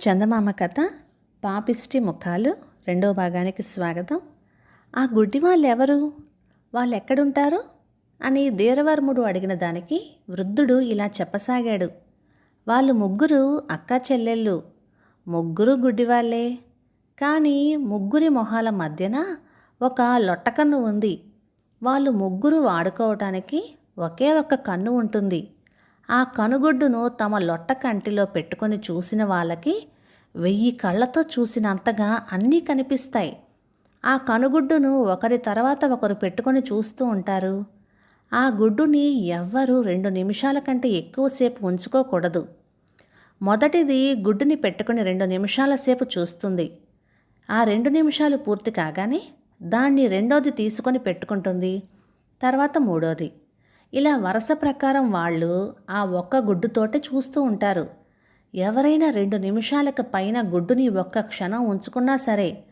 చందమామ కథ పాపిష్టి ముఖాలు రెండో భాగానికి స్వాగతం. ఆ గుడ్డి వాళ్ళు ఎవరు వాళ్ళు ఎక్కడుంటారు అని ధీరవర్ముడు అడిగిన దానికి వృద్ధుడు ఇలా చెప్పసాగాడు. వాళ్ళు ముగ్గురు అక్క చెల్లెళ్ళు. ముగ్గురు గుడ్డివాళ్ళే కానీ ముగ్గురి మొహాల మధ్యన ఒక లొట్టకన్ను ఉంది. వాళ్ళు ముగ్గురు వాడుకోవటానికి ఒకే ఒక్క కన్ను ఉంటుంది. ఆ కనుగుడ్డును తమ లొట్ట కంటిలో పెట్టుకొని చూసిన వాళ్ళకి వెయ్యి కళ్ళతో చూసినంతగా అన్నీ కనిపిస్తాయి. ఆ కనుగుడ్డును ఒకరి తర్వాత ఒకరు పెట్టుకొని చూస్తూ ఉంటారు. ఆ గుడ్డుని ఎవ్వరూ రెండు నిమిషాల కంటే ఎక్కువసేపు ఉంచుకోకూడదు. మొదటిది గుడ్డుని పెట్టుకుని రెండు నిమిషాల సేపు చూస్తుంది. ఆ రెండు నిమిషాలు పూర్తి కాగానే దాన్ని రెండోది తీసుకొని పెట్టుకుంటుంది. తర్వాత మూడోది. ఇలా వరుస ప్రకారం వాళ్ళు ఆ ఒక్క గుడ్డుతోటే చూస్తూ ఉంటారు. ఎవరైనా రెండు నిమిషాలకు పైన గుడ్డుని ఒక్క క్షణం ఉంచుకున్నా సరే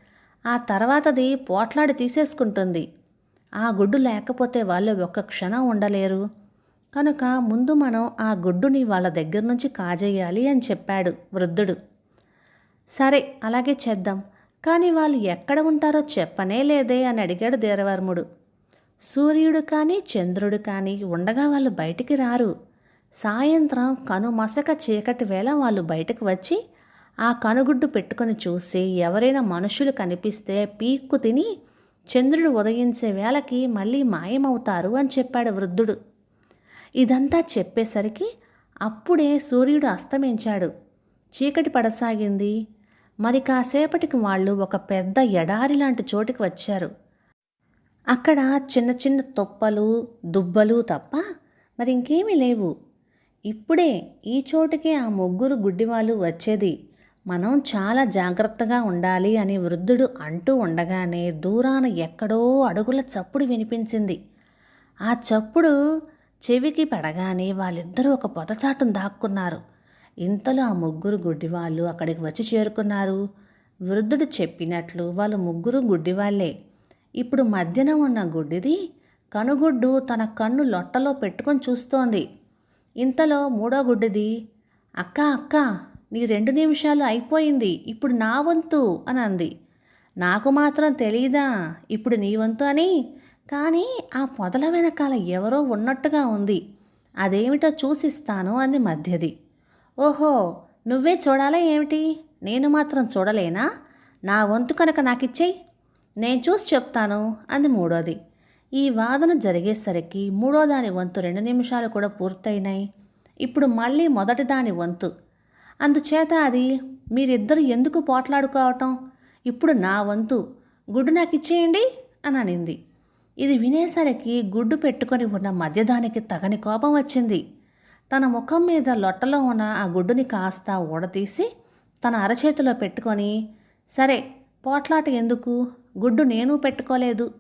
ఆ తర్వాతది పోట్లాడి తీసేసుకుంటుంది. ఆ గుడ్డు లేకపోతే వాళ్ళు ఒక్క క్షణం ఉండలేరు. కనుక ముందు మనం ఆ గుడ్డుని వాళ్ళ దగ్గర నుంచి కాజేయాలి అని చెప్పాడు వృద్ధుడు. సరే అలాగే చేద్దాం. కానీ వాళ్ళు ఎక్కడ ఉంటారో చెప్పనే లేదే అని అడిగాడు దేరవర్ముడు. సూర్యుడు కానీ చంద్రుడు కానీ ఉండగా వాళ్ళు బయటికి రారు. సాయంత్రం కనుమసక చీకటి వేళ వాళ్ళు బయటకు వచ్చి ఆ కనుగుడ్డు పెట్టుకొని చూసి ఎవరైనా మనుషులు కనిపిస్తే పీక్కు తిని చంద్రుడు ఉదయించే వేళకి మళ్ళీ మాయమవుతారు అని చెప్పాడు వృద్ధుడు. ఇదంతా చెప్పేసరికి అప్పుడే సూర్యుడు అస్తమించాడు. చీకటి పడసాగింది. మరి కాసేపటికి వాళ్ళు ఒక పెద్ద ఎడారి లాంటి చోటికి వచ్చారు. అక్కడ చిన్న చిన్న తొప్పలు దుబ్బలు తప్ప మరి ఇంకేమీ లేవు. ఇప్పుడే ఈ చోటుకే ఆ ముగ్గురు గుడ్డివాళ్ళు వచ్చేది. మనం చాలా జాగ్రత్తగా ఉండాలి అని వృద్ధుడు అంటూ ఉండగానే దూరాన ఎక్కడో అడుగుల చప్పుడు వినిపించింది. ఆ చప్పుడు చెవికి పడగానే వాళ్ళిద్దరూ ఒక పొదచాటును దాక్కున్నారు. ఇంతలో ఆ ముగ్గురు గుడ్డివాళ్ళు అక్కడికి వచ్చి చేరుకున్నారు. వృద్ధుడు చెప్పినట్లు వాళ్ళు ముగ్గురు గుడ్డివాళ్ళే. ఇప్పుడు మధ్యన ఉన్న గుడ్డిది కనుగుడ్డు తన కన్ను లొట్టలో పెట్టుకొని చూస్తోంది. ఇంతలో మూడో గుడ్డిది అక్క అక్క నీ రెండు నిమిషాలు అయిపోయింది ఇప్పుడు నా వంతు అని అంది. నాకు మాత్రం తెలీదా ఇప్పుడు నీ వంతు అని. కానీ ఆ పొదల వెనకాల ఎవరో ఉన్నట్టుగా ఉంది. అదేమిటో చూసిస్తాను అంది మధ్యది. ఓహో నువ్వే చూడాలా ఏమిటి? నేను మాత్రం చూడలేనా? నా వంతు కనుక నాకిచ్చేయి నేను చూసి చెప్తాను అంది మూడోది. ఈ వాదన జరిగేసరికి మూడో దాని వంతు రెండు నిమిషాలు కూడా పూర్తయినాయి. ఇప్పుడు మళ్ళీ మొదటి దాని వంతు. అందుచేత అది మీరిద్దరు ఎందుకు పోట్లాడుకోవటం? ఇప్పుడు నా వంతు. గుడ్డు నాకు ఇచ్చేయండి అని అనింది. ఇది వినేసరికి గుడ్డు పెట్టుకొని ఉన్న మధ్యదానికి తగని కోపం వచ్చింది. తన ముఖం మీద లొట్టలో ఉన్న ఆ గుడ్డుని కాస్త ఊడతీసి తన అరచేతిలో పెట్టుకొని సరే పోట్లాట ఎందుకు? గుడ్డు నేను పెట్టుకోలేదు.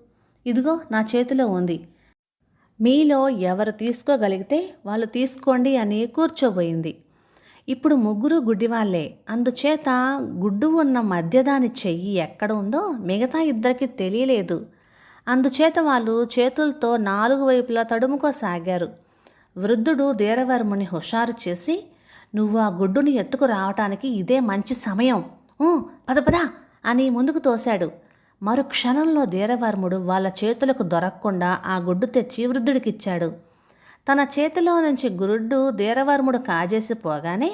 ఇదిగో నా చేతిలో ఉంది. మీలో ఎవరు తీసుకోగలిగితే వాళ్ళు తీసుకోండి అని కూర్చోబోయింది. ఇప్పుడు ముగ్గురు గుడ్డివాళ్ళే. అందుచేత గుడ్డు ఉన్న మధ్యదాని చెయ్యి ఎక్కడ ఉందో మిగతా ఇద్దరికి తెలియలేదు. అందుచేత వాళ్ళు చేతులతో నాలుగు వైపులా తడుముకోసాగారు. వృద్ధుడు దేరవర్ముని హుషారు చేసి నువ్వు ఆ గుడ్డుని ఎత్తుకు రావటానికి ఇదే మంచి సమయం. పద పద అని ముందుకు తోశాడు. మరు క్షణంలో వాళ్ళ చేతులకు దొరకకుండా ఆ గుడ్డు తెచ్చి వృద్ధుడికిచ్చాడు. తన చేతిలో నుంచి గురుడ్డు ధీరవర్ముడు కాజేసి పోగానే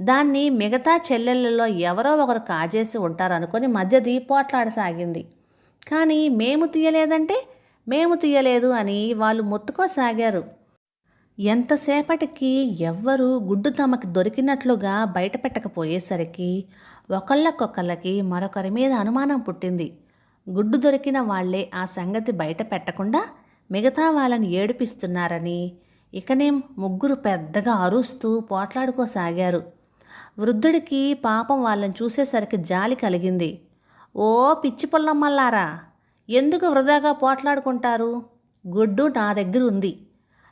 దాన్ని మిగతా చెల్లెళ్ళలో ఎవరో ఒకరు కాజేసి ఉంటారనుకొని మధ్య దీపోట్లాడసాగింది. కానీ మేము తీయలేదంటే? మేము తీయలేదు అని వాళ్ళు మొత్తుకోసాగారు. ఎంతసేపటికి ఎవ్వరూ గుడ్డు తమకి దొరికినట్లుగా బయటపెట్టకపోయేసరికి ఒకళ్ళకొకళ్ళకి మరొకరి మీద అనుమానం పుట్టింది. గుడ్డు దొరికిన వాళ్ళే ఆ సంగతి బయట పెట్టకుండా మిగతా వాళ్ళని ఏడిపిస్తున్నారని. ఇకనేం ముగ్గురు పెద్దగా అరుస్తూ పోట్లాడుకోసాగారు. వృద్ధుడికి పాపం వాళ్ళని చూసేసరికి జాలి కలిగింది. ఓ పిచ్చి పొల్లమ్మల్లారా! ఎందుకు వృధాగా పోట్లాడుకుంటారు? గుడ్డు నా దగ్గర ఉంది.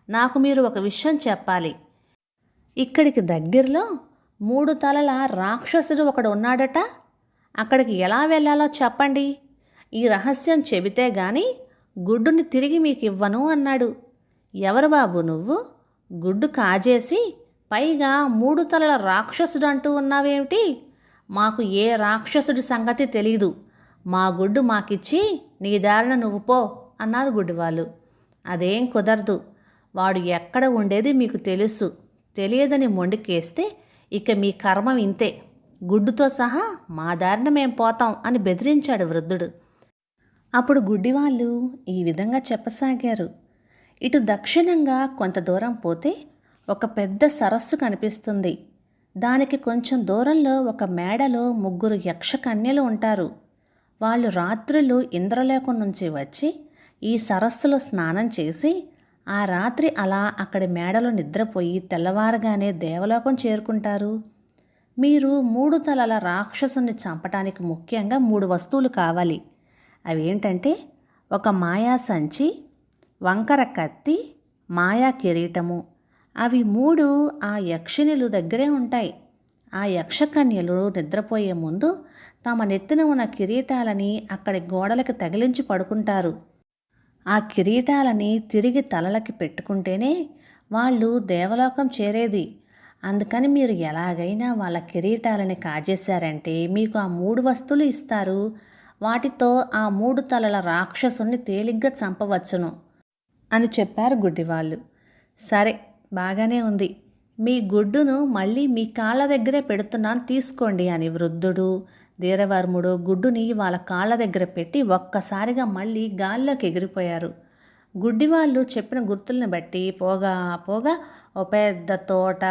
నాకు మీరు ఒక విషయం చెప్పాలి. ఇక్కడికి దగ్గరలో మూడు తలల రాక్షసుడు ఒకడు ఉన్నాడట. అక్కడికి ఎలా వెళ్ళాలో చెప్పండి. ఈ రహస్యం చెబితే గాని గుడ్డుని తిరిగి మీకు ఇవ్వను అన్నాడు. ఎవరు బాబు నువ్వు? గుడ్డు కాజేసి పైగా మూడు తలల రాక్షసుడు అంటూ ఉన్నావేమిటి? మాకు ఏ రాక్షసుడి సంగతి తెలీదు. మా గుడ్డు మాకిచ్చి నీ దారిన నువ్వు పో అన్నారు గుడ్డివాళ్ళు. అదేం కుదరదు. వాడు ఎక్కడ ఉండేది మీకు తెలుసు. తెలియదని మొండికేస్తే ఇక మీ కర్మం ఇంతే. గుడ్డుతో సహా మా దారిన మేం పోతాం అని బెదిరించాడు వృద్ధుడు. అప్పుడు గుడ్డివాళ్ళు ఈ విధంగా చెప్పసాగారు. ఇటు దక్షిణంగా కొంత దూరం పోతే ఒక పెద్ద సరస్సు కనిపిస్తుంది. దానికి కొంచెం దూరంలో ఒక మేడలో ముగ్గురు యక్ష కన్యలు ఉంటారు. వాళ్ళు రాత్రులు ఇంద్రలోకం నుంచి వచ్చి ఈ సరస్సులో స్నానం చేసి ఆ రాత్రి అలా అక్కడి మేడలో నిద్రపోయి తెల్లవారగానే దేవలోకం చేరుకుంటారు. మీరు మూడు తలల రాక్షసుని చంపటానికి ముఖ్యంగా మూడు వస్తువులు కావాలి. అవేంటంటే ఒక మాయా సంచి వంకర కత్తి మాయా కిరీటము. అవి మూడు ఆ యక్షిణులు దగ్గరే ఉంటాయి. ఆ యక్షకన్యలు నిద్రపోయే ముందు తమ నెత్తిన ఉన్న కిరీటాలని అక్కడి గోడలకు తగిలించి పడుకుంటారు. ఆ కిరీటాలని తిరిగి తలలకి పెట్టుకుంటేనే వాళ్ళు దేవలోకం చేరేది. అందుకని మీరు ఎలాగైనా వాళ్ళ కిరీటాలని కాజేశారంటే మీకు ఆ మూడు వస్తువులు ఇస్తారు. వాటితో ఆ మూడు తలల రాక్షసుని తేలిగ్గా చంపవచ్చును అని చెప్పారు గుడ్డివాళ్ళు. సరే బాగానే ఉంది. మీ గుడ్డును మళ్ళీ మీ కాళ్ళ దగ్గరే పెడుతున్నాను తీసుకోండి అని వృద్ధుడు ధీరవర్ముడు గుడ్డుని వాళ్ళ కాళ్ళ దగ్గర పెట్టి ఒక్కసారిగా మళ్ళీ గాల్లోకి ఎగిరిపోయారు. గుడ్డివాళ్ళు చెప్పిన గుర్తుల్ని బట్టి పోగా పోగా ఓ పెద్ద తోట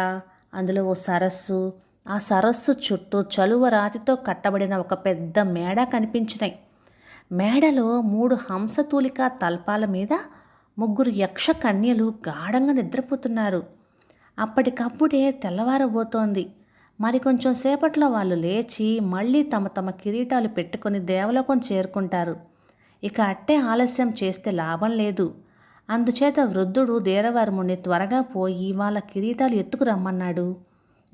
అందులో ఓ సరస్సు ఆ సరస్సు చుట్టూ చలువ రాతితో కట్టబడిన ఒక పెద్ద మేడ కనిపించినాయి మేడలో మూడు హంసతూలిక తల్పాల మీద ముగ్గురు యక్ష కన్యలు గాఢంగా నిద్రపోతున్నారు. అప్పటికప్పుడే తెల్లవారబోతోంది. మరి కొంచెం సేపట్లో వాళ్ళు లేచి మళ్ళీ తమ తమ కిరీటాలు పెట్టుకొని దేవలోకం చేరుకుంటారు. ఇక అట్టే ఆలస్యం చేస్తే లాభం లేదు. అందుచేత వృద్ధుడు ధీరవర్ముని త్వరగా పోయి వాళ్ళ కిరీటాలు ఎత్తుకు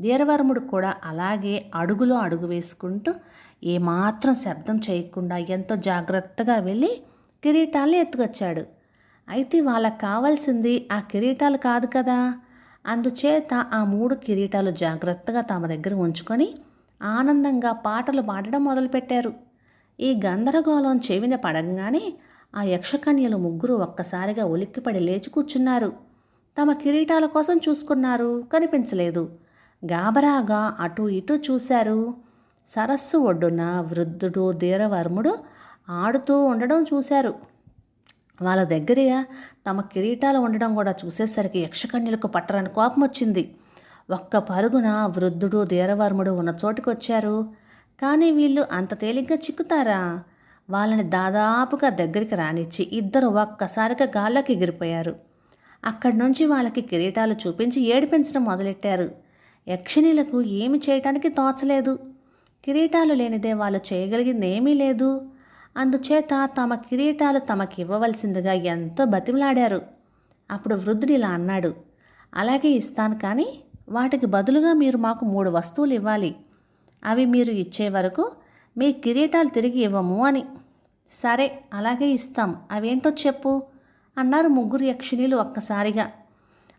రమ్మన్నాడు ధీరవర్ముడు కూడా అలాగే అడుగులో అడుగు వేసుకుంటూ ఏమాత్రం శబ్దం చేయకుండా ఎంతో జాగ్రత్తగా వెళ్ళి కిరీటాలు ఎత్తుకొచ్చాడు. అయితే వాళ్ళకు కావాల్సింది ఆ కిరీటాలు కాదు కదా. అందుచేత ఆ మూడు కిరీటాలు జాగ్రత్తగా తమ దగ్గర ఉంచుకొని ఆనందంగా పాటలు పాడడం మొదలుపెట్టారు. ఈ గందరగోళం చెవిన పడంగానే ఆ యక్షకన్యలు ముగ్గురు ఒక్కసారిగా ఉలిక్కిపడి లేచి కూర్చున్నారు. తమ కిరీటాల కోసం చూసుకున్నారు. కనిపించలేదు. గాబరాగా అటు ఇటు చూశారు. సరస్సు ఒడ్డున వృద్ధుడు ధీరవర్ముడు ఆడుతూ ఉండడం చూశారు. వాళ్ళ దగ్గర తమ కిరీటాలు ఉండడం కూడా చూసేసరికి యక్షకన్యలకు పట్టరని కోపం వచ్చింది. ఒక్క పరుగున వృద్ధుడు ధీరవర్ముడు ఉన్న చోటుకు వచ్చారు. కానీ వీళ్ళు అంత తేలిగ్గా చిక్కుతారా? వాళ్ళని దాదాపుగా దగ్గరికి రానిచ్చి ఇద్దరు ఒక్కసారిగా గాల్లోకి ఎగిరిపోయారు. అక్కడి నుంచి వాళ్ళకి కిరీటాలు చూపించి ఏడిపించడం మొదలెట్టారు. యక్షిణీలకు ఏమి చేయటానికి తోచలేదు కిరీటాలు లేనిదే వాళ్ళు చేయగలిగింది ఏమీ లేదు. అందుచేత తమ కిరీటాలు తమకి ఇవ్వవలసిందిగా ఎంతో బతిమలాడారు. అప్పుడు వృద్ధుడు ఇలా అన్నాడు అలాగే ఇస్తాను కానీ వాటికి బదులుగా మీరు మాకు మూడు వస్తువులు ఇవ్వాలి. అవి మీరు ఇచ్చే వరకు మీ కిరీటాలు తిరిగి ఇవ్వము అని. సరే అలాగే ఇస్తాం. అవేంటో చెప్పు అన్నారు ముగ్గురు యక్షిణీలు ఒక్కసారిగా.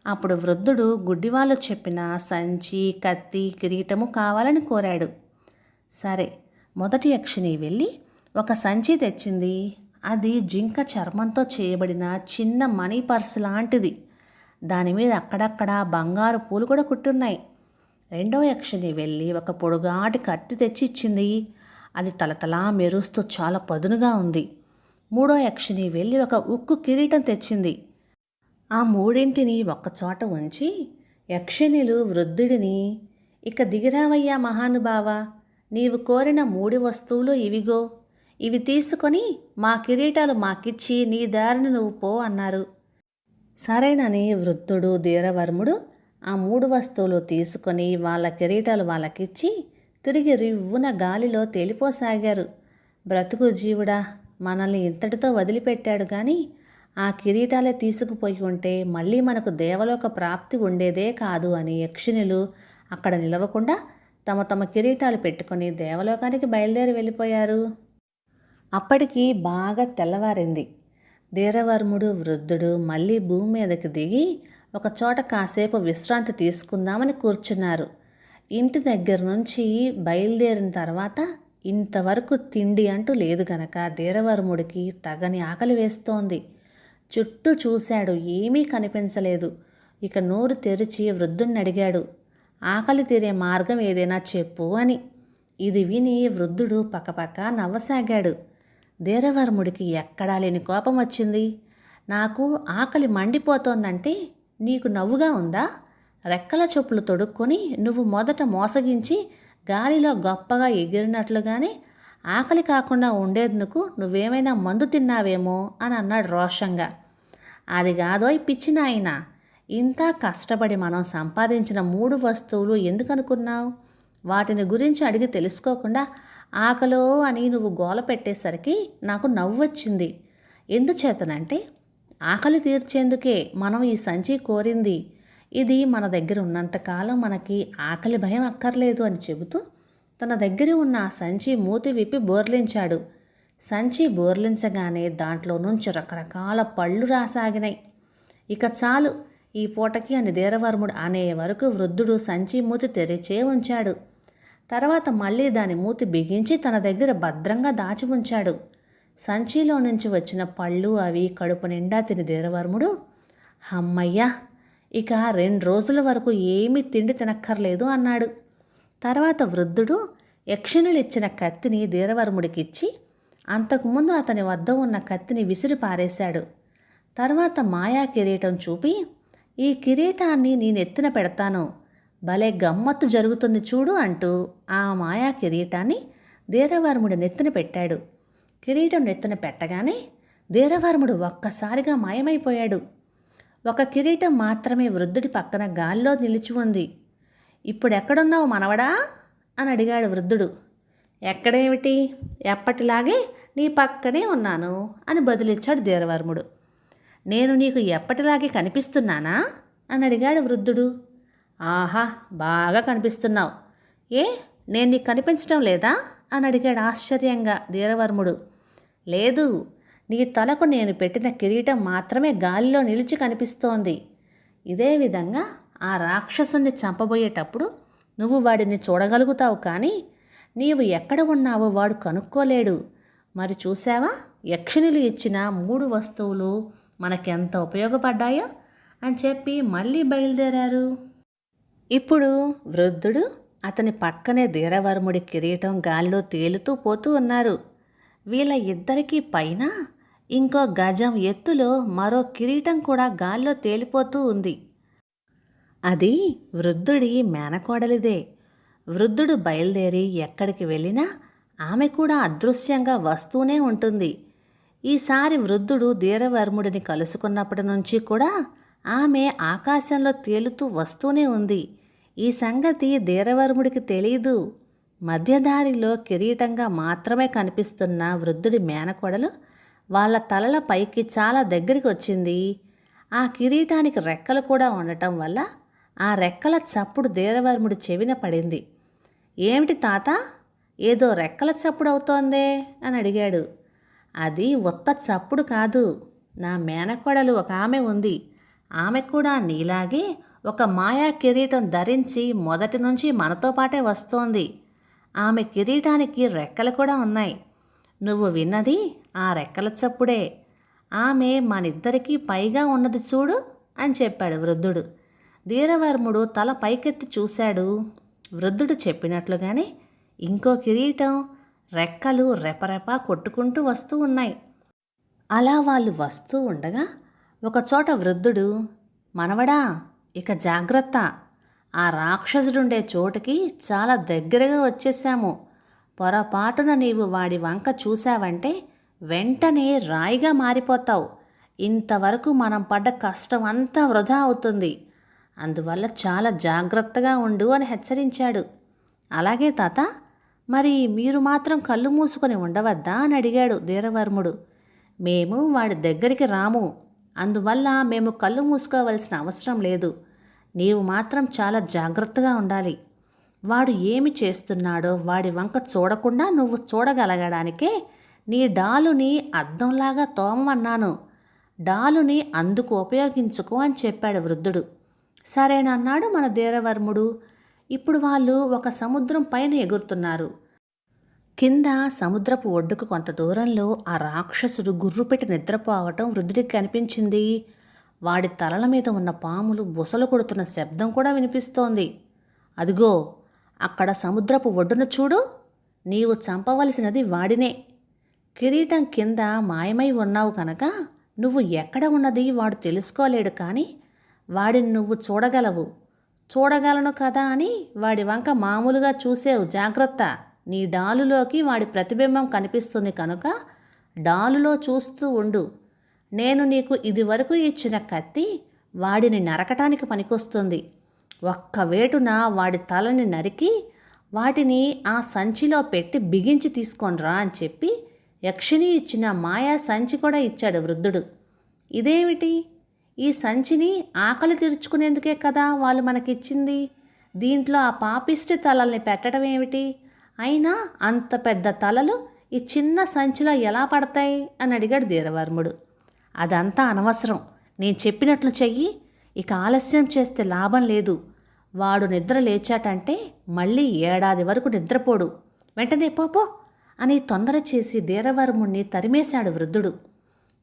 అప్పుడు వృద్ధుడు గుడ్డివాళ్ళు చెప్పిన సంచి కత్తి కిరీటము కావాలని కోరాడు. సరే మొదటి యక్షిని వెళ్ళి ఒక సంచి తెచ్చింది. అది జింక చర్మంతో చేయబడిన చిన్న మనీ పర్స్ లాంటిది. దాని మీద అక్కడక్కడ బంగారు పూలు కూడా కుట్టున్నాయి. రెండవ యక్షిని వెళ్ళి ఒక పొడుగాటి కత్తి తెచ్చి ఇచ్చింది. అది తలతలా మెరుస్తూ చాలా పదునుగా ఉంది. మూడో యక్షిని వెళ్ళి ఒక ఉక్కు కిరీటం తెచ్చింది. ఆ మూడింటిని ఒక్కచోట ఉంచి యక్షిణులు వృద్ధుడిని ఇక దిగిరావయ్యా మహానుభావ నీవు కోరిన మూడు వస్తువులు ఇవిగో ఇవి తీసుకొని మా కిరీటాలు మాకిచ్చి నీ దారిని నువ్వు పో అన్నారు. సరేనని వృద్ధుడు ధీరవర్ముడు ఆ మూడు వస్తువులు తీసుకొని వాళ్ళ కిరీటాలు వాళ్ళకిచ్చి తిరిగి రివ్వున గాలిలో తేలిపోసాగారు. బ్రతుకు జీవుడా మనల్ని ఇంతటితో వదిలిపెట్టాడు కానీ ఆ కిరీటాలే తీసుకుపోయి ఉంటే మళ్ళీ మనకు దేవలోక ప్రాప్తి ఉండేదే కాదు అని యక్షిణులు అక్కడ నిలవకుండా తమ తమ కిరీటాలు పెట్టుకొని దేవలోకానికి బయలుదేరి వెళ్ళిపోయారు. అప్పటికి బాగా తెల్లవారింది. ధీరవర్ముడు వృద్ధుడు మళ్ళీ భూమి మీదకి దిగి ఒక చోట కాసేపు విశ్రాంతి తీసుకుందామని కూర్చున్నారు. ఇంటి దగ్గర నుంచి బయలుదేరిన తర్వాత ఇంతవరకు తిండి అంటూ లేదు గనక ధీరవర్ముడికి తగని ఆకలి వేస్తోంది. చుట్టూ చూశాడు ఏమీ కనిపించలేదు. ఇక నోరు తెరిచి వృద్ధుణ్ణి అడిగాడు ఆకలి తీరే మార్గం ఏదైనా చెప్పు అని. ఇది విని వృద్ధుడు పక్కపక్క నవ్వసాగాడు. ధీరవర్ముడికి ఎక్కడా లేని కోపం వచ్చింది. నాకు ఆకలి మండిపోతోందంటే నీకు నవ్వుగా ఉందా? రెక్కల చెప్పులు తొడుక్కొని నువ్వు మొదట మోసగించి గాలిలో గొప్పగా ఎగిరినట్లుగానే ఆకలి కాకుండా ఉండేందుకు నువ్వేమైనా మందు తిన్నావేమో అని అన్నాడు రోషంగా. అది కాదో పిచ్చి నాయన. ఇంత కష్టపడి మనం సంపాదించిన మూడు వస్తువులు ఎందుకనుకున్నావు? వాటిని గురించి అడిగి తెలుసుకోకుండా ఆకలో అని నువ్వు గోల పెట్టేసరికి నాకు నవ్వు వచ్చింది ఎందుచేతనంటే ఆకలి తీర్చేందుకే మనం ఈ సంచి కోరింది. ఇది మన దగ్గర ఉన్నంతకాలం మనకి ఆకలి భయం అక్కర్లేదు అని చెబుతూ తన దగ్గర ఉన్న ఆ సంచి మూతి విప్పి బోర్లించాడు. సంచి బోర్లించగానే దాంట్లో నుంచి రకరకాల పళ్ళు రాసాగినాయి ఇక చాలు ఈ పూటకి అని ధీరవర్ముడు అనే వరకు వృద్ధుడు సంచి మూతి తెరిచే ఉంచాడు. తర్వాత మళ్ళీ దాని మూతి బిగించి తన దగ్గర భద్రంగా దాచి ఉంచాడు. సంచిలో నుంచి వచ్చిన పళ్ళు అవి కడుపు నిండా తిని ధీరవర్ముడు అమ్మయ్యా ఇక రెండు రోజుల వరకు ఏమీ తిండి తినక్కర్లేదు అన్నాడు. తర్వాత వృద్ధుడు యక్షిణులు ఇచ్చిన కత్తిని ధీరవర్ముడికిచ్చి అంతకుముందు అతని వద్ద ఉన్న కత్తిని విసిరి పారేశాడు. తర్వాత మాయా కిరీటం చూపి ఈ కిరీటాన్ని నేను ఎత్తిన పెడతాను. భలే గమ్మత్తు జరుగుతుంది చూడు అంటూ ఆ మాయా కిరీటాన్ని ధీరవర్ముడి నెత్తిన పెట్టాడు. కిరీటం నెత్తిన పెట్టగానే ధీరవర్ముడు ఒక్కసారిగా మాయమైపోయాడు. ఒక కిరీటం మాత్రమే వృద్ధుడి పక్కన గాల్లో నిలిచి ఉంది. ఇప్పుడు ఎక్కడున్నావు మనవడా? అని అడిగాడు వృద్ధుడు. ఎక్కడేమిటి? ఎప్పటిలాగే నీ పక్కనే ఉన్నాను అని బదులిచ్చాడు ధీరవర్ముడు నేను నీకు ఎప్పటిలాగే కనిపిస్తున్నానా? అని అడిగాడు వృద్ధుడు. ఆహా బాగా కనిపిస్తున్నావు. ఏ నేను నీకు కనిపించడం లేదా? అని అడిగాడు ఆశ్చర్యంగా ధీరవర్ముడు లేదు నీ తలకు నేను పెట్టిన కిరీటం మాత్రమే గాలిలో నిలిచి కనిపిస్తోంది. ఇదే విధంగా ఆ రాక్షసుని చంపబోయేటప్పుడు నువ్వు వాడిని చూడగలుగుతావు కానీ నీవు ఎక్కడ ఉన్నావో వాడు కనుక్కోలేడు. మరి చూసావా యక్షిణులు ఇచ్చిన మూడు వస్తువులు మనకెంత ఉపయోగపడ్డాయో అని చెప్పి మళ్ళీ బయలుదేరారు. ఇప్పుడు వృద్ధుడు అతని పక్కనే ధీరవర్ముడి కిరీటం గాల్లో తేలుతూ పోతూ ఉన్నారు. వీళ్ళ ఇద్దరికీ పైన ఇంకో గజం ఎత్తులో మరో కిరీటం కూడా గాల్లో తేలిపోతూ ఉంది. అది వృద్ధుడి మేనకోడలిదే. వృద్ధుడు బయలుదేరి ఎక్కడికి వెళ్ళినా ఆమె కూడా అదృశ్యంగా వస్తూనే ఉంటుంది. ఈసారి వృద్ధుడు ధీరవర్ముడిని కలుసుకున్నప్పటి నుంచి కూడా ఆమె ఆకాశంలో తేలుతూ వస్తూనే ఉంది. ఈ సంగతి ధీరవర్ముడికి తెలీదు. మధ్యదారిలో కిరీటంగా మాత్రమే కనిపిస్తున్న వృద్ధుడి మేనకోడలు వాళ్ళ తలల పైకి చాలా దగ్గరికి వచ్చింది. ఆ కిరీటానికి రెక్కలు కూడా ఉండటం వల్ల ఆ రెక్కల చప్పుడు దేరవర్ముడి చెవిన పడింది. ఏమిటి తాత? ఏదో రెక్కల చప్పుడు అవుతోందే అని అడిగాడు. అది ఉత్త చప్పుడు కాదు. నా మేనకోడలు ఒక ఆమె ఉంది. ఆమె కూడా నీలాగే ఒక మాయా కిరీటం ధరించి మొదటి నుంచి మనతో పాటే వస్తోంది. ఆమె కిరీటానికి రెక్కలు కూడా ఉన్నాయి. నువ్వు విన్నది ఆ రెక్కల చప్పుడే. ఆమె మనిద్దరికీ పైగా ఉన్నది చూడు అని చెప్పాడు వృద్ధుడు. ధీరవర్ముడు తల పైకెత్తి చూశాడు. వృద్ధుడు చెప్పినట్లుగానే ఇంకో కిరీటం రెక్కలు రెపరెప కొట్టుకుంటూ వస్తూ ఉన్నాయి. అలా వాళ్ళు వస్తూ ఉండగా ఒకచోట వృద్ధుడు మనవడా ఇక జాగ్రత్త. ఆ రాక్షసుడుండే చోటుకి చాలా దగ్గరగా వచ్చేసాము పొరపాటున నీవు వాడి వంక చూశావంటే వెంటనే రాయిగా మారిపోతావు. ఇంతవరకు మనం పడ్డ కష్టం అంతా వృధా అవుతుంది. అందువల్ల చాలా జాగ్రత్తగా ఉండు అని హెచ్చరించాడు. అలాగే తాత మరి మీరు మాత్రం కళ్ళు మూసుకొని ఉండవద్దా అని అడిగాడు ధీరవర్ముడు. మేము వాడి దగ్గరికి రాము అందువల్ల మేము కళ్ళు మూసుకోవలసిన అవసరం లేదు. నీవు మాత్రం చాలా జాగ్రత్తగా ఉండాలి. వాడు ఏమి చేస్తున్నాడో వాడి వంక చూడకుండా నువ్వు చూడగలగడానికే నీ డాలుని అద్దంలాగా తోమమన్నాను. డాలుని అందుకు ఉపయోగించుకో అని చెప్పాడు వృద్ధుడు. సరేనన్నాడు మన ధీరవర్ముడు ఇప్పుడు వాళ్ళు ఒక సముద్రం పైన ఎగురుతున్నారు. కింద సముద్రపు ఒడ్డుకు కొంత దూరంలో ఆ రాక్షసుడు గుర్రుపెట్టి నిద్రపోవటం వృద్ధుడికి కనిపించింది. వాడి తలల మీద ఉన్న పాములు బుసలు కొడుతున్న శబ్దం కూడా వినిపిస్తోంది. అదిగో అక్కడ సముద్రపు ఒడ్డున చూడు. నీవు చంపవలసినది వాడినే. కిరీటం కింద మాయమై ఉన్నావు కనుక నువ్వు ఎక్కడ ఉన్నది వాడు తెలుసుకోలేడు కానీ వాడిని నువ్వు చూడగలవు. చూడగలను కదా అని వాడి వంక మామూలుగా చూసేవు. జాగ్రత్త. నీ డాలులోకి వాడి ప్రతిబింబం కనిపిస్తుంది కనుక డాలులో చూస్తూ ఉండు. నేను నీకు ఇదివరకు ఇచ్చిన కత్తి వాడిని నరకటానికి పనికొస్తుంది. ఒక్క వేటున వాడి తలని నరికి వాటిని ఆ సంచిలో పెట్టి బిగించి తీసుకొనిరా అని చెప్పి యక్షిని ఇచ్చిన మాయా సంచి కూడా ఇచ్చాడు వృద్ధుడు. ఇదేమిటి? ఈ సంచిని ఆకలి తీర్చుకునేందుకే కదా వాళ్ళు మనకిచ్చింది. దీంట్లో ఆ పాపిష్టి తలల్ని పెట్టడం ఏమిటి? అయినా అంత పెద్ద తలలు ఈ చిన్న సంచిలో ఎలా పడతాయి? అని అడిగాడు ధీరవర్ముడు. అదంతా అనవసరం. నేను చెప్పినట్లు చెయ్యి. ఇక ఆలస్యం చేస్తే లాభం లేదు. వాడు నిద్ర లేచాటంటే మళ్ళీ ఏడాది వరకు నిద్రపోడు. వెంటనే పోపో అని తొందర చేసి ధీరవర్ముణ్ణి తరిమేశాడు వృద్ధుడు.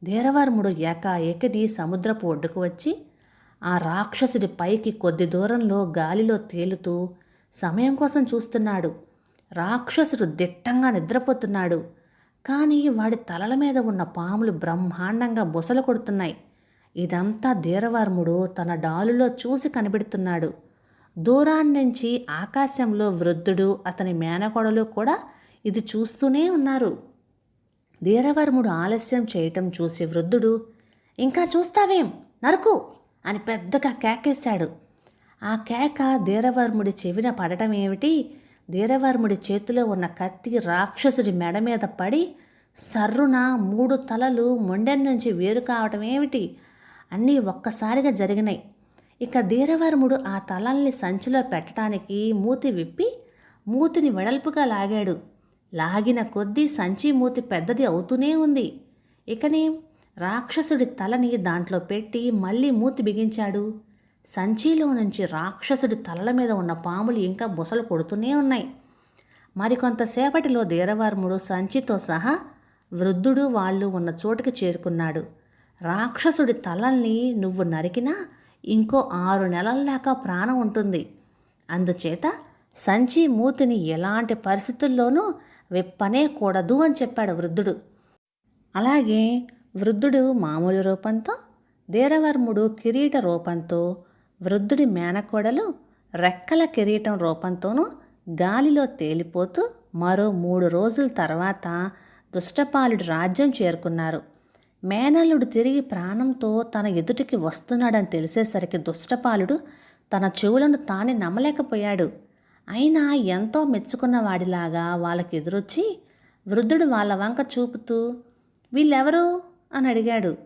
ధీరవర్ముడు ఏకాఏకిని సముద్రపు ఒడ్డుకు వచ్చి ఆ రాక్షసుడి పైకి కొద్ది దూరంలో గాలిలో తేలుతూ సమయం కోసం చూస్తున్నాడు. రాక్షసుడు దిట్టంగా నిద్రపోతున్నాడు. కానీ వాడి తలల మీద ఉన్న పాములు బ్రహ్మాండంగా బుసలు కొడుతున్నాయి. ఇదంతా ధీరవర్ముడు తన డాలులో చూసి కనిపెడుతున్నాడు. దూరాన్నించి ఆకాశంలో వృద్ధుడు అతని మేనకోడలు కూడా ఇది చూస్తూనే ఉన్నారు. ధీరవర్ముడు ఆలస్యం చేయటం చూసి వృద్ధుడు ఇంకా చూస్తావేం? నరుకు! అని పెద్దగా కేకేశాడు. ఆ కేక ధీరవర్ముడి చెవిన పడటం ఏమిటి? ధీరవర్ముడి చేతిలో ఉన్న కత్తి రాక్షసుడి మెడ మీద పడి సర్రున మూడు తలలు మొండెం నుంచి వేరు కావటం ఏమిటి? అన్నీ ఒక్కసారిగా జరిగినాయి. ఇక ధీరవర్ముడు ఆ తలల్ని సంచిలో పెట్టడానికి మూతి విప్పి మూతిని వెడల్పుగా లాగాడు. లాగిన కొద్దీ సంచి మూతి పెద్దది అవుతూనే ఉంది. ఇకనే రాక్షసుడి తలని దాంట్లో పెట్టి మళ్ళీ మూతి బిగించాడు. సంచిలో నుంచి రాక్షసుడి తలల మీద ఉన్న పాములు ఇంకా బుసలు కొడుతూనే ఉన్నాయి. మరికొంతసేపటిలో ధీరవర్ముడు సంచితో సహా వృద్ధుడు వాళ్ళు ఉన్న చోటుకి చేరుకున్నాడు. రాక్షసుడి తలల్ని నువ్వు నరికినా ఇంకో ఆరు నెలల లేక ప్రాణం ఉంటుంది. అందుచేత సంచి మూతిని ఎలాంటి పరిస్థితుల్లోనూ విప్పనేకూడదు అని చెప్పాడు వృద్ధుడు. అలాగే వృద్ధుడు మామూలు రూపంతో ధీరవర్ముడు కిరీట రూపంతో వృద్ధుడి మేనకోడలు రెక్కల కిరీటం రూపంతోనూ గాలిలో తేలిపోతూ మరో మూడు రోజుల తర్వాత దుష్టపాలుడి రాజ్యం చేరుకున్నారు. మేనల్లుడు తిరిగి ప్రాణంతో తన ఎదుటికి వస్తున్నాడని తెలిసేసరికి దుష్టపాలుడు తన చెవులను తానే నమ్మలేకపోయాడు. అయినా ఎంతో మెచ్చుకున్న వాడిలాగా వాళ్ళకి ఎదురొచ్చి వృద్ధుడు వాళ్ళ వంక చూపుతూ వీళ్ళెవరు? అని అడిగాడు.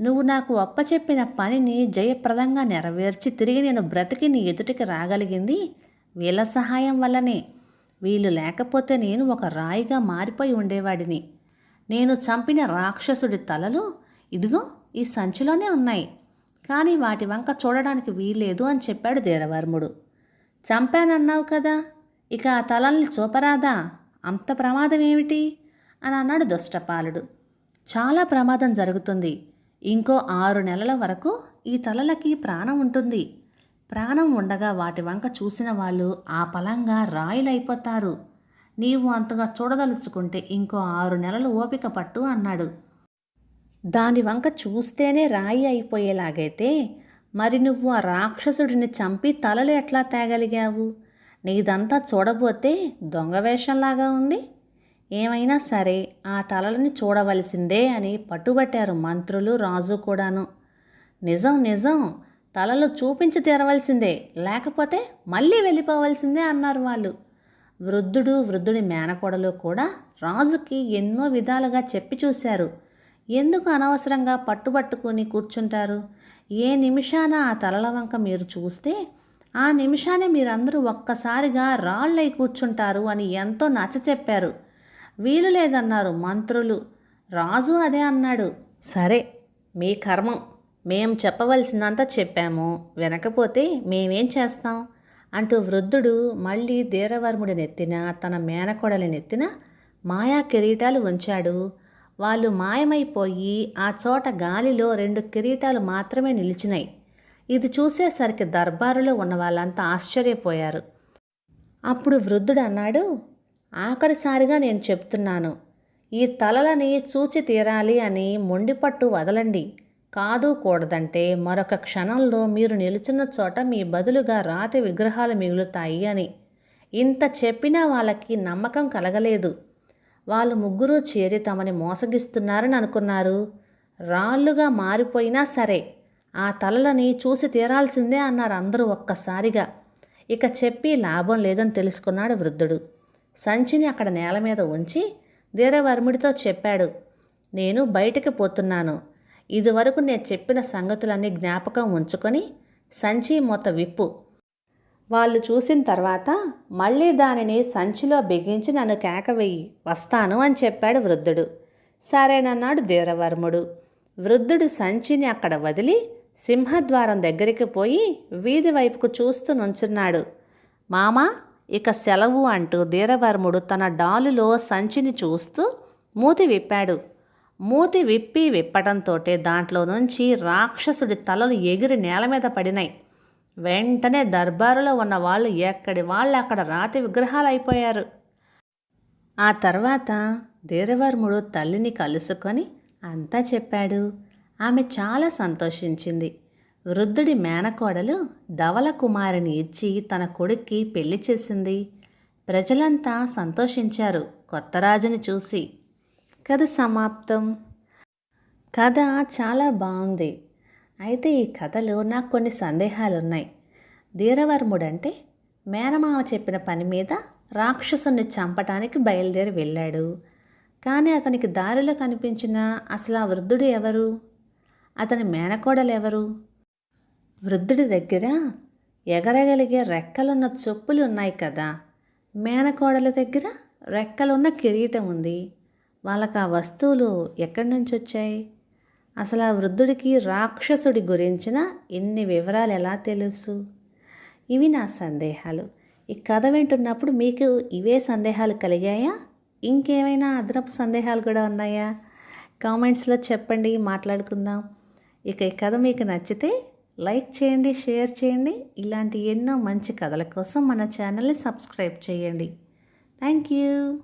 నువ్వు నాకు అప్పచెప్పిన పనిని జయప్రదంగా నెరవేర్చి తిరిగి నేను బ్రతికి నీ ఎదుటికి రాగలిగింది వీళ్ళ సహాయం వల్లనే. వీళ్ళు లేకపోతే నేను ఒక రాయిగా మారిపోయి ఉండేవాడిని. నేను చంపిన రాక్షసుడి తలలు ఇదిగో ఈ సంచిలోనే ఉన్నాయి. కానీ వాటి వంక చూడడానికి వీల్లేదు అని చెప్పాడు ధీరవర్ముడు. చంపానన్నావు కదా? ఇక ఆ తలల్ని చూపరాదా? అంత ప్రమాదం ఏమిటి అని అన్నాడు దుష్టపాలుడు. చాలా ప్రమాదం జరుగుతుంది. ఇంకో ఆరు నెలల వరకు ఈ తలలకి ప్రాణం ఉంటుంది. ప్రాణం ఉండగా వాటి వంక చూసిన వాళ్ళు ఆ పలంగా రాయిలైపోతారు. నీవు అంతగా చూడదలుచుకుంటే ఇంకో ఆరు నెలలు ఓపిక పట్టు అన్నాడు. దాని వంక చూస్తేనే రాయి అయిపోయేలాగైతే మరి నువ్వు ఆ రాక్షసుడిని చంపి తలలు ఎట్లా తేగలిగావు? నీదంతా చూడబోతే దొంగ వేషంలాగా ఉంది. ఏమైనా సరే ఆ తలలని చూడవలసిందే అని పట్టుబట్టారు మంత్రులు రాజు కూడాను. నిజం నిజం. తలలు చూపించి తీరవలసిందే. లేకపోతే మళ్ళీ వెళ్ళిపోవలసిందే అన్నారు వాళ్ళు. వృద్ధుడు వృద్ధుడి మేనకోడలు కూడా రాజుకి ఎన్నో విధాలుగా చెప్పి చూశారు. ఎందుకు అనవసరంగా పట్టుబట్టుకుని కూర్చుంటారు? ఏ నిమిషాన ఆ తలల వంక మీరు చూస్తే ఆ నిమిషానే మీరందరూ ఒక్కసారిగా రాళ్ళై కూర్చుంటారు అని ఎంతో నచ్చ చెప్పారు. వీలు లేదన్నారు మంత్రులు. రాజు అదే అన్నాడు. సరే మీ కర్మం. మేం చెప్పవలసినంత చెప్పాము. వినకపోతే మేమేం చేస్తాం? అంటూ వృద్ధుడు మళ్ళీ ధీరవర్ముడి నెత్తిన తన మేనకోడలి నెత్తిన మాయా కిరీటాలు ఉంచాడు. వాళ్ళు మాయమైపోయి ఆ చోట గాలిలో రెండు కిరీటాలు మాత్రమే నిలిచినాయి. ఇది చూసేసరికి దర్బారులో ఉన్న వాళ్ళంతా ఆశ్చర్యపోయారు. అప్పుడు వృద్ధుడు అన్నాడు ఆఖరిసారిగా నేను చెప్తున్నాను ఈ తలలని చూచి తీరాలి అని మొండిపట్టు వదలండి. కాదు కూడదంటే మరొక క్షణంలో మీరు నిలుచున్న చోట మీ బదులుగా రాతి విగ్రహాలు మిగులుతాయి అని. ఇంత చెప్పినా వాళ్ళకి నమ్మకం కలగలేదు. వాళ్ళు ముగ్గురు చేరి తమని మోసగిస్తున్నారని అనుకున్నారు. రాళ్ళుగా మారిపోయినా సరే ఆ తలలని చూసి తీరాల్సిందే అన్నారు అందరూ ఒక్కసారిగా. ఇక చెప్పి లాభం లేదని తెలుసుకున్నాడు వృద్ధుడు. సంచిని అక్కడ నేల మీద ఉంచి ధీరవర్ముడితో చెప్పాడు నేను బయటికి పోతున్నాను. ఇదివరకు నేను చెప్పిన సంగతులన్నీ జ్ఞాపకం ఉంచుకొని సంచి మూత విప్పు. వాళ్ళు చూసిన తర్వాత మళ్ళీ దానిని సంచిలో బిగించి నన్ను కేకవెయ్యి వస్తాను అని చెప్పాడు వృద్ధుడు. సరేనన్నాడు ధీరవర్ముడు. వృద్ధుడు సంచిని అక్కడ వదిలి సింహద్వారం దగ్గరికి పోయి వీధి వైపుకు చూస్తూ నుంచున్నాడు. మామా ఇక సెలవు అంటూ ధీరవర్ముడు తన డాలులో సంచిని చూస్తూ మూతి విప్పాడు. మూతి విప్పి విప్పటంతోటే దాంట్లో నుంచి రాక్షసుడి తలలు ఎగిరి నేల మీద పడినాయి. వెంటనే దర్బారులో ఉన్న వాళ్ళు ఎక్కడి వాళ్ళు అక్కడ రాతి విగ్రహాలు అయిపోయారు. ఆ తర్వాత ధీరవర్ముడు తల్లిని కలుసుకొని అంతా చెప్పాడు. ఆమె చాలా సంతోషించింది. వృద్ధుడి మేనకోడలు ధవల కుమారిని ఇచ్చి తన కొడుక్కి పెళ్ళి చేసింది. ప్రజలంతా సంతోషించారు కొత్త రాజుని చూసి. కథ సమాప్తం. కథ చాలా బాగుంది. అయితే ఈ కథలో నాకు కొన్ని సందేహాలు ఉన్నాయి మేనమామ చెప్పిన పని మీద రాక్షసుని చంపటానికి బయలుదేరి వెళ్ళాడు. కానీ అతనికి దారిలో కనిపించిన అసలు ఆ వృద్ధుడు ఎవరు? అతని మేనకోడలు ఎవరు వృద్ధుడి దగ్గర ఎగరగలిగే రెక్కలున్న చొప్పులు ఉన్నాయి కదా. మేనకోడల దగ్గర రెక్కలున్న కిరీటం ఉంది. వాళ్ళకి ఆ వస్తువులు ఎక్కడి నుంచి వచ్చాయి? అసలు ఆ వృద్ధుడికి రాక్షసుడి గురించిన ఎన్ని వివరాలు ఎలా తెలుసు? ఇవి నా సందేహాలు. ఈ కథ వింటున్నప్పుడు మీకు ఇవే సందేహాలు కలిగాయా? ఇంకేమైనా అదనపు సందేహాలు కూడా ఉన్నాయా? కామెంట్స్లో చెప్పండి మాట్లాడుకుందాం. ఇక ఈ కథ మీకు నచ్చితే లైక్ చేయండి షేర్ చేయండి. ఇలాంటి ఎన్నో మంచి కథల కోసం మన ఛానల్ని సబ్స్క్రైబ్ చేయండి. Thank you.